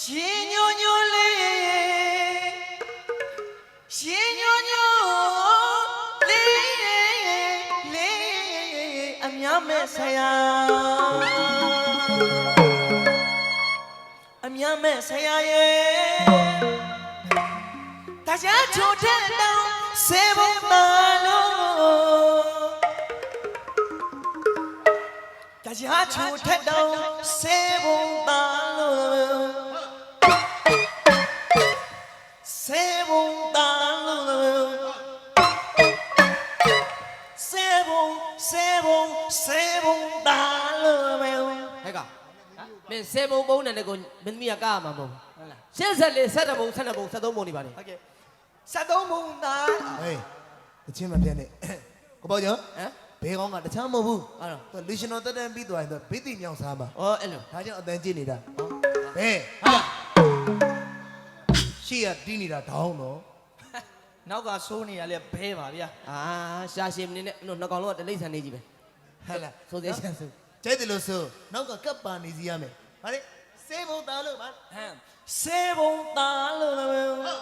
ရှင်ညိုညိုလေးရှင်ညိုညိုလေးလေးအများမဲ့ဆရာအများမဲ့ဆရာရဲ့တရားချိုတဲ့တောင်စေဘုံမာလို့တရားချိုတဲ့တောင်စေဘုံမာလို့ င်းစေဘုံပုံနဲ့ကိုမင်းမီးကကားမှာမဟုတ်လားရှင်းဆက်လေးဆက်တဲ့ဘုံဆက်တဲ့ဘုံဆက်သုံးဘုံနေပါလေဟုတ်ကဲ့စက်သုံးဘုံတာဟေးတချင်းမပြတ်နဲ့ကိုပေါ့ကျော်ဟမ်ဘေးကောင်းကတချမ်းမဟုတ်ဘူးအဲ့တော့သူလူရှင်တော်တက်တန်းပြီးသွားရင်သူဘိသိမြောင်စားမှာဩအဲ့လိုဒါကြောင့်အတန်ကြည့်နေတာဘဲဟာရှေ့ကတီးနေတာဒေါင်းတော့နောက်ကဆိုးနေရလဲဘဲပါဗျာအာရှာရှင်မနေနဲ့နှုတ်ကောင်လုံးကတလိမ့်ဆန်နေကြီးပဲဟဲ့လားဆိုသေးချင်ဆိုကျဲတယ်လို့ဆိုနောက်ကကပ်ပါနေစီရမယ် ဟာလေစေဘုံသားလို့ပါဟမ်စေဘုံတာလို့မဲ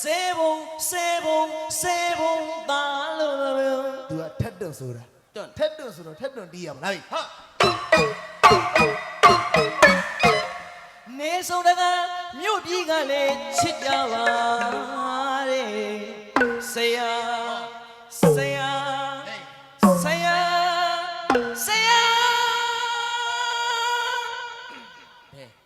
စေဘုံစေဘုံစေဘုံတာလို့မဲသူကထက်တွန့်ဆိုတာတွန့်ထက်တွန့်ဆိုတော့ထက်တွန့်တီးရမလားဟာနေဆုံးတကမြို့ပြည်ကလည်းချစ်ကြပါတဲ့ဆရာ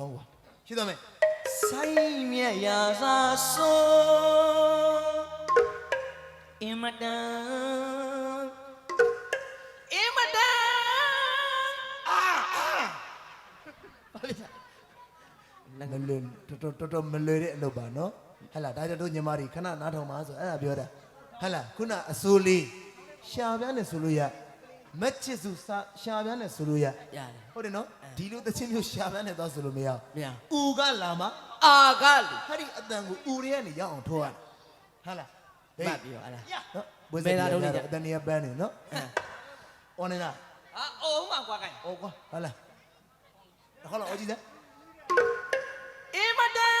ကောင်းပါရှိတော့မယ်ဆိုင်မြတ်ရာသာဆိုအင်မတန်အင်မတန်အာအာမလွယ်တော်တော်တော်တော်မလွယ်တဲ့အလုပ်ပါနော်ဟဲ့လားဒါကြောင့်တို့ညီမတွေခဏနားထောင်ပါဆိုအဲ့ဒါပြောတာဟဲ့လားခုနအစိုးလေးရှာပြားနဲ့ဆိုလို့ရ မက်ချစ်စုစာရှာပြားနဲ့ဆိုလို့ရရတယ် ဟုတ်တယ်နော်ဒီလိုတချင်းမျိုးရှာပြားနဲ့သွားဆိုလို့မရမရဘူးဦးကလာမအာကလူဟာဒီအတန်ကိုဦးရဲကနေရောက်အောင်ထိုးရတာဟဲ့လားမှတ်ပြီးတော့အဲ့ဒါ နော်ဘွေးဘယ်စသာရာတုံးတုံးနေနေကြကြ အတန်နေပန်းနေနော်အော်နေလားအာအောင်မှာကွာကိုင်ဟောကွာဟဲ့လားဟောလားအော်ကြည့်စမ်းအင်မတန်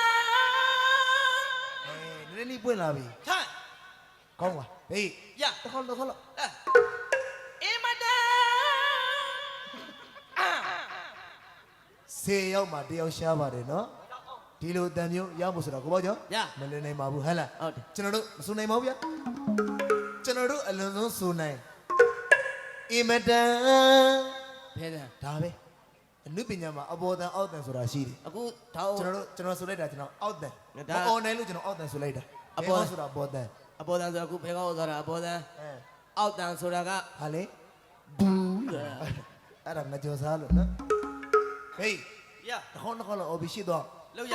အေးနည်းနည်းလေးပွင့်လာပြီထန်ကောင်းပါဟေး ရတစ်ခေါက်တစ်ခေါက်လောက်အ 10ယောက်မှာတယောက်ရှားပါတယ်နော်ဒီလိုတန်မျိုးရဖို့ဆိုတော့ကိုပေါ့ကျော်ရမလွန်နိုင်ပါဘူးဟဟလားဟုတ်တယ်ကျွန်တော်တို့မစုံနိုင်ပါဘူးဗျာကျွန်တော်တို့အလွန်ဆုံးစုံနိုင်အင်မတန်ဖဲတယ်ဒါပဲအနုပညာမှာအပေါ်တန်အောက်တန်ဆိုတာရှိတယ်အခုဒါကျွန်တော်တို့ကျွန်တော်ဆိုလိုက်တာကျွန်တော်အောက်တန်မအော်နိုင်လို့ကျွန်တော်အောက်တန်ဆိုလိုက်တာအပေါ်ဆိုတာအပေါ်တန်အပေါ်တန်ဆိုတာအခုဘယ်ကောက်ဆိုတာအပေါ်တန်အောက်တန်ဆိုတာကဟာလေဘူးအဲ့ဒါမကြော်စားလို့နော် ဟေးရတစ်ခေါက်တစ်ခေါက်လောက်အော်ပြီးရှိတော့လောက်ရ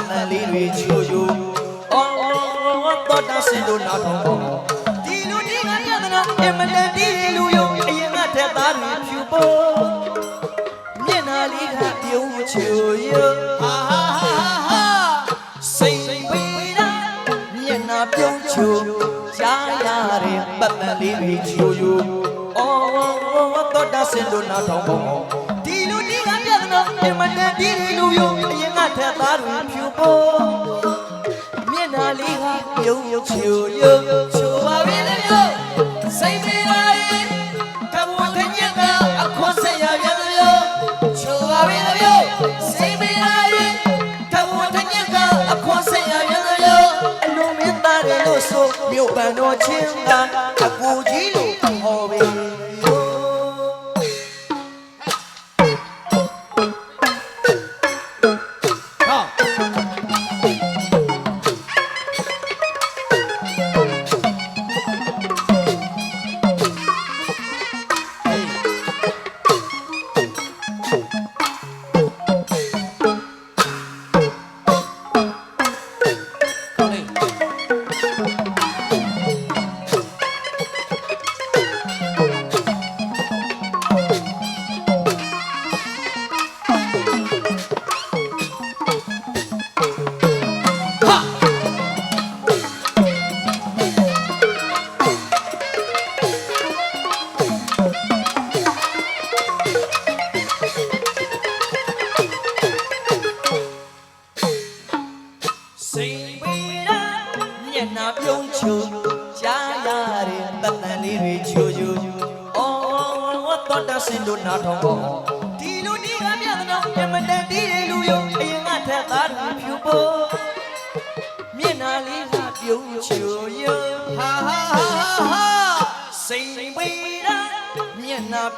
တဲ့ပတ်သက်လေးတွေချိုချိုအော်တော့တာစင်တို့နာထောင်ပေါ်ဒီလူဒီကပြဒနာအမတန်ဒီလူယုံအရင်ကထက်သားတွေဖြူပေါ်မျက်နှာလေးကပြုံးချိုယောဟာဟာဟာဟာစိတ်ဝေဒမျက်နှာပြုံးချိုကြားရတဲ့ပတ်သက်လေးတွေချိုချိုအော်တော့တာစင်တို့နာထောင်ပေါ်ဒီလူဒီကပြဒနာအမတန်ဒီလူယုံအရင်ကထက်သားတွေဖြူပေါ် မျက်နှာလေးကပြုံးချူယုံချူပါပြီလေမျိုးစိတ်ပြေပါရင်ကဘဝကညက်ကအခွန်ဆက်ရပြန်လေမျိုးချူပါပြီလေမျိုးစိတ်ပြေပါရင်ကဘဝကညက်ကအခွန်ဆက်ရပြန်လေမျိုးအလုံးမင်းသားတွေလို့ဆိုမြို့ပန်တော်ချင်းကအကူကြီး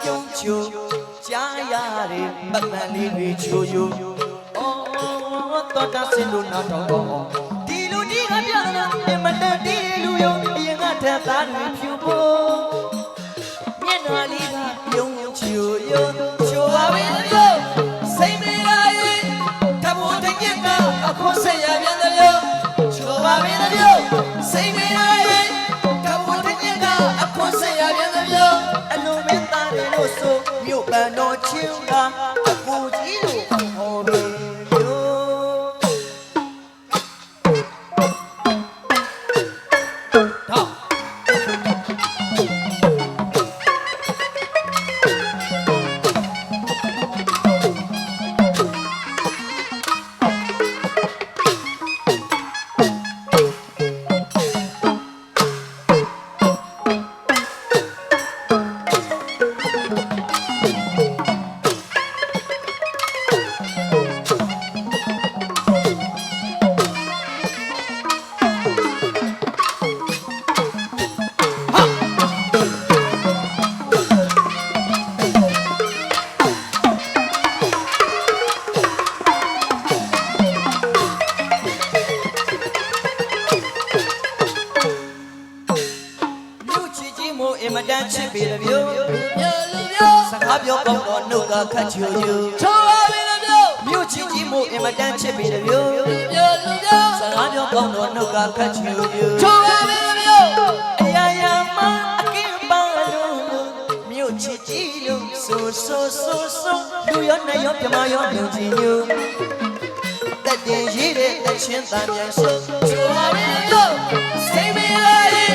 ပြုံးချိုကြားရတဲ့တသံလေးတွေချိုချိုအော်တော်တဆင်တို့နာထောင်ပေါ်ဒီလူဒီကမြတ်တော့အမတန်တီးတဲ့လူယုံအရင်ကထက်သားသူဖြူဖို့မျက်နှာလေးကပြုံးချူယုံချူပါပဲလို့စိတ်မလာရင်တဘောတညက်ကအခုဆက်ရပြန်တယ်လို့ချူပါပဲလို့စိတ်မလာရင် မြို့ပ တန်ချစ်ပေတယ်ဗျို့မျိုးလူမျိုးစကားပြောကောင်းတော့နှုတ်ကခတ်ချူယူချိုးပါပြီလူမျိုးအရာရာမအကင်းပါလို့မြို့ချီကြီးလို့ဆိုဆိုဆိုဆိုလူရောနဲ့ရောပြမရောလူချင်းယူတက်တင်ရေးတဲ့အချင်းတန်ပြန်ဆိုချိုးပါပြီလူမျိုးစိတ်မလာရင်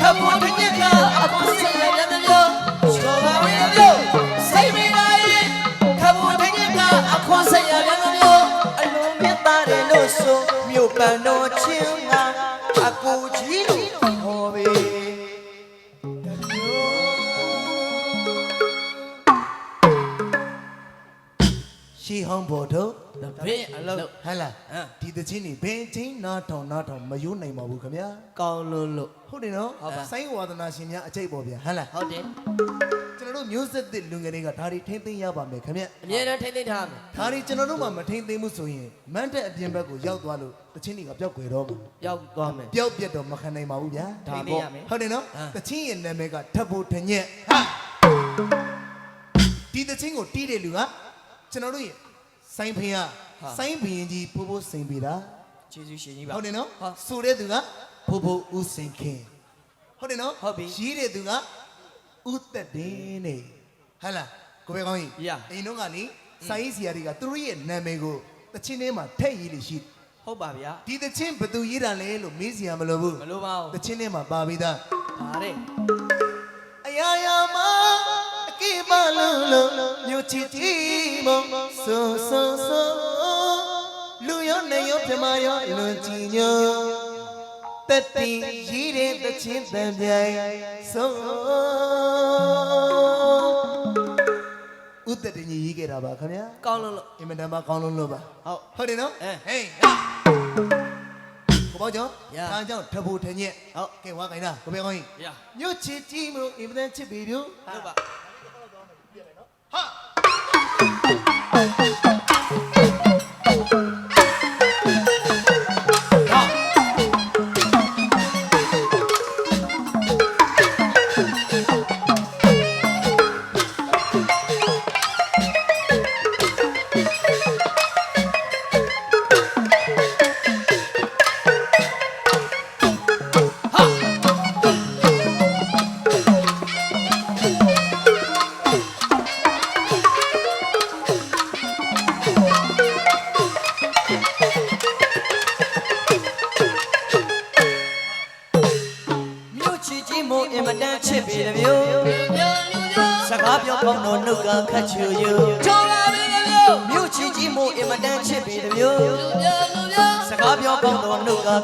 ခဖို့တညက်ကအခုဆက်ရပြန်တ မြို့ လုံးဟဲ့လားဟမ်ဒီသချင်းနေဘင်းချင်းနားထောင်နားထောင်မယိုးနိုင်ပါဘူးခင်ဗျာကောင်းလို့လို့ဟုတ်တယ်နော်ဟုတ်ပါဆိုင်းဝါဒနာရှင်များအကျိတ်ပေါ်ဗျာဟဲ့လားဟုတ်တယ်ကျွန်တော်တို့မျိုးဆက်သစ်လူငယ်တွေကဒါတွေထိမ့်သိမ်းရပါမယ်ခင်ဗျာအမြဲတမ်းထိမ့်သိမ့်ထားမယ်ဒါတွေကျွန်တော်တို့မှမထိမ့်သိမ်းမှုဆိုရင်မန်းတဲ့အပြင်ဘက်ကိုရောက်သွားလို့သချင်းတွေကပျောက်ကွယ်တော့မှာရောက်သွားမယ်ပျောက်ပြက်တော့မခံနိုင်ပါဘူးဗျာဒါထိန်းသိမ်းပေါ့ရမယ်ဟုတ်တယ်နော်ဟမ်သချင်းရဲ့နာမည်ကထပ်ဖို့ထညက်ဟာဒီသချင်းကိုတီးတဲ့လူကကျွန်တော်တို့ရဲ့စိုင်းဖင်က စိုင်းဘရင်ကြီးဖိုးဖိုးစိန်ပြီလားကျေးဇူးရှင်ကြီးပါဟုတ်တယ်နော်ဟုတ်ဆိုတဲ့သူကဖိုးဖိုးဦးစိန်ခင်ဟုတ်တယ်နော်ဟုတ်ပြီရေးတဲ့သူကဦးသက်တင်နေဟဟလားကိုပဲကောင်းကြီးရအိမ်တော့ကလေစိုင်းစီယာတွေကသူတို့ရဲ့နာမည်ကိုသချင်းထဲမှာထည့်ရေးလို့ရှိတယ်ဟုတ်ပါဗျာဒီသချင်းဘယ်သူရေးတာလဲလို့မေးစရာမလိုဘူးမလိုပါဘူးသချင်းထဲမှာပါပြီးသားပါတဲ့အရာရာမအကိပါလုံးလုံးမြို့ချစ်တီမဆိုဆိုဆိုလူရော နေရောပြမရောလွန်ကြည်ညိုတက်တီရေးတဲ့သချင်းတန်ပြိုင်ဆိုဥတ္တတင်ကြီးရေးခဲ့တာပါခင်ဗျာကောင်းလို့လို့အင်မတန်မှကောင်းလုံးလို့ပါဟုတ်ဟုတ်တယ်နော်အဲဟေးဟာကိုပေါ့ကျော်ရဒါကြောင့်ထဖို့ထညက်ဟုတ်ကဲဝါခိုင်းတာကိုပဲကောင်းကြီးရမြို့ချစ်ကြီးမလို့အင်မတန်ချစ်ပြီပြုဟုတ်ပါ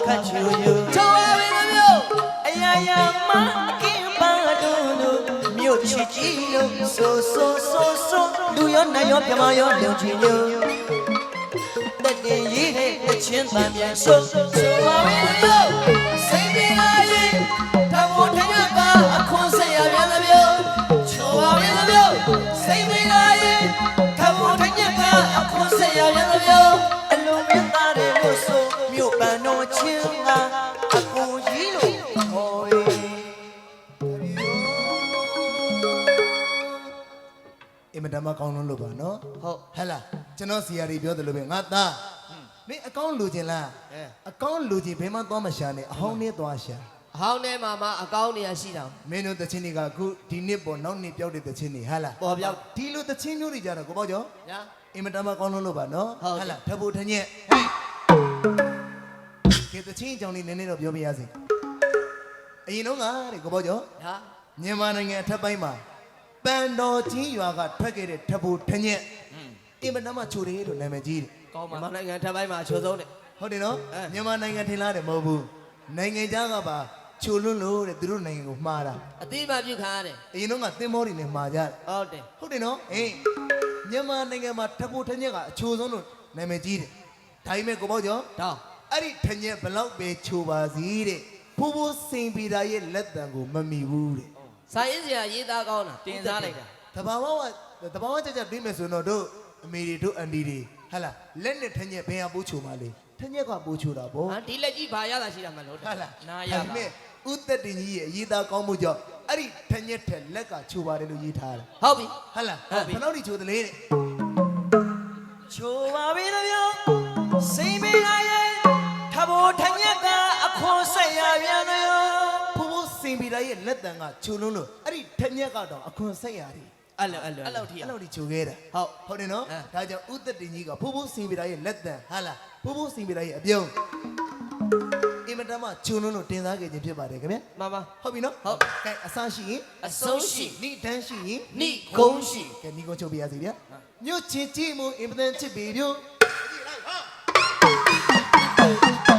ခတ်ချူယူချိုးပါပြီတမျိုးအရာရာမအကင်းပါတို့လို့မြို့ချစ်ကြီးလို့ဆိုဆိုဆိုဆိုလူရောနတ်ရောပြမရောမြုံချင်ညူတက်တင်ရေးတဲ့ချင်းတန်ပြန်ဆိုဆိုပါပါဝပြီင်တမျိုးစိတ်ပြီးလာရင်တဘောထညကအခွန်ဆက်ရပြန်တမျိုးချိုးပါပြီတမျိုးစိတ် တော်ချင်းကအကိုကြီးလို့ဟောရဲ့အင်မတန်မှကောင်းလုံးလို့ပါနော်ဟုတ်ဟဲ့လားကျွန်တော်စီယာတွေပြောတယ်လို့ပဲငါသားမင်းအကောင့်လူချင်းလားအဲအကောင့်လူချင်းဘယ်မှသွားမရှာနဲ့အဟောင်းနဲ့သွားရှာအဟောင်းထဲမှာမှအကောင်းနေရရှိတာမင်းတို့တချင်းတွေကအခုဒီနှစ်ပေါ်နောက်နှစ်ပြောက်တဲ့တချင်းတွေဟဲ့လားပေါ်ပြောက်ဒီလိုတချင်းမျိုးတွေကြတော့ကိုပေါ့ကျော်ညာအင်မတန်မှကောင်းလုံးလို့ပါနော်ဟုတ်ဟဲ့လားထပ်ဖို့ထညက် ကဲတချင်းအကြောင်းလေးနည်းနည်းတော့ပြောပြရစီအရင်တော့ကတဲ့ကိုပေါ့ကျော်ညာမြန်မာနိုင်ငံအထက်ပိုင်းမှာပန်တော်ချင်းရွာကထွက်ခဲ့တဲ့ထပ်ဖို့ထညက်အင်မတန်မှချိုတယ်လို့နာမည်ကြီးတယ်ကောင်းပါမြန်မာနိုင်ငံထပ်ပိုင်းမှာအချိုးဆုံးတယ်ဟုတ်တယ်နော်အဲမြန်မာနိုင်ငံထင်လားတယ်မဟုတ်ဘူးနိုင်ငံခြားကပါချိုလွန်းလို့တဲ့သူတို့နိုင်ငံကိုမှားတာအတိအမှပြုခံရတယ်အရင်တော့ကသင်္ဘောတွေနဲ့မှာကြတယ်ဟုတ်တယ်ဟုတ်တယ်နော်အေးမြန်မာနိုင်ငံမှာထပ်ဖို့ထညက်ကအချိုဆုံးလို့နာမည်ကြီးတယ်ဒါပေမဲ့ကိုပေါ့ကျော်တော့ အဲ့ဒီထညက်ဘလောက်ပဲချိုပါစီတဲ့ဖိုးဖိုးစင်ပီတာရဲ့လက်တံကိုမမီဘူးတဲ့စာရေးစရာရေးသားကောင်းတာတင်စားလိုက်တာတဘာဝဝတဘာဝကြကြတွေးမယ်ဆိုတော့တို့အမေတွေတို့အန်ဒီတွေဟဟလားလက်နဲ့ထညက်ဘယ်ဟာပိုးချိုပါလေထညက်ကပိုးချိုတာဗောဟာဒီလက်ကြီးဘာရတာရှိတာမလို့ဟုတ်လားနားရပါဒါပေမဲ့ဥသက်တင်ကြီးရဲ့အရေးသားကောင်းမှုကြောင့်အဲ့ဒီထညက်ထက်လက်ကချိုပါတယ်လို့ရေးထားတယ်ဟုတ်ပြီဟုတ်လားဟုတ်ပြီဘယ်တော့ထိချိုတယ်လေတဲ့ချိုပါပြီတဗျာစိတ်မင်းလာရဲ့ ထဘောထညက်ကအခွန်ဆက်ရပြန်တယ်ဖိုးဖိုးစင်ပီတာရဲ့လက်တံကချိုလုံးလို့အဲ့ဒီထညက်ကတော့အခွန်ဆက်ရတယ်အဲ့လိုအဲ့လိုအဲ့လောက်ထိအဲ့လိုထိချိုခဲ့တာဟုတ်ဟုတ်တယ်နော်အဲဒါကြောင့်ဥသက်တင်ကြီးကဖိုးဖိုးစင်ပီတာရဲ့လက်တံဟာလားဖိုးဖိုးစင်ပီတာရဲ့အပြုံးအင်မတန်မှချိုလုံးလို့တင်စားခဲ့ခြင်းဖြစ်ပါတယ်ခင်ဗျာမမဟုတ်ပြီနော်ဟုတ်ကဲအစရှိရင်အဆုံးရှိနိတန်းရှိရင်နိဂုံးရှိကဲနိကုန်းချုပ်ပြရစီဗျာမြို့ချင်းကြည့်မှုအင်ပဒန်ချစ်ပြီပြုကိုက်နာကဝါနာရှင်တွေအတွ